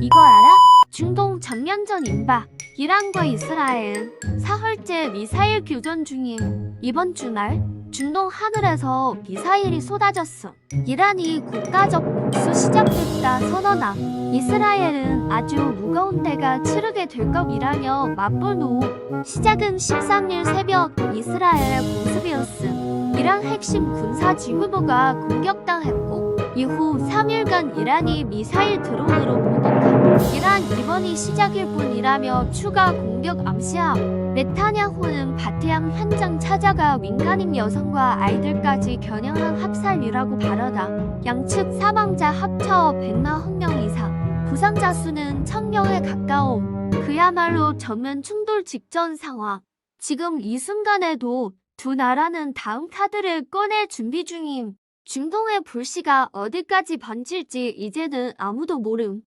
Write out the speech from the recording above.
이거 알아? 중동 전면전 인바 이란과 이스라엘 사흘째 미사일 교전 중임 이번 주말 중동 하늘에서 미사일이 쏟아졌어. 이란이 국가적 복수 시작됐다 선언함. 이스라엘은 아주 무거운 대가 치르게 될 것이라며 맞불 노 시작은 13일 새벽 이스라엘의 공습이었음. 이란 핵심 군사 지휘부가 공격당했고 이후 3일간 이란이 미사일 드론으로 모독함 이란 이번이 시작일 뿐이라며 추가 공격 암시함. 네타냐후는 바테양 현장 찾아가 민간인 여성과 아이들까지 겨냥한 합살이라고 발언함 양측 사망자 합쳐 140명 이상 부상자 수는 1000명에 가까움. 그야말로 전면 충돌 직전 상황. 지금 이 순간에도 두 나라는 다음 카드를 꺼낼 준비 중임 중동의 불씨가 어디까지 번질지 이제는 아무도 모름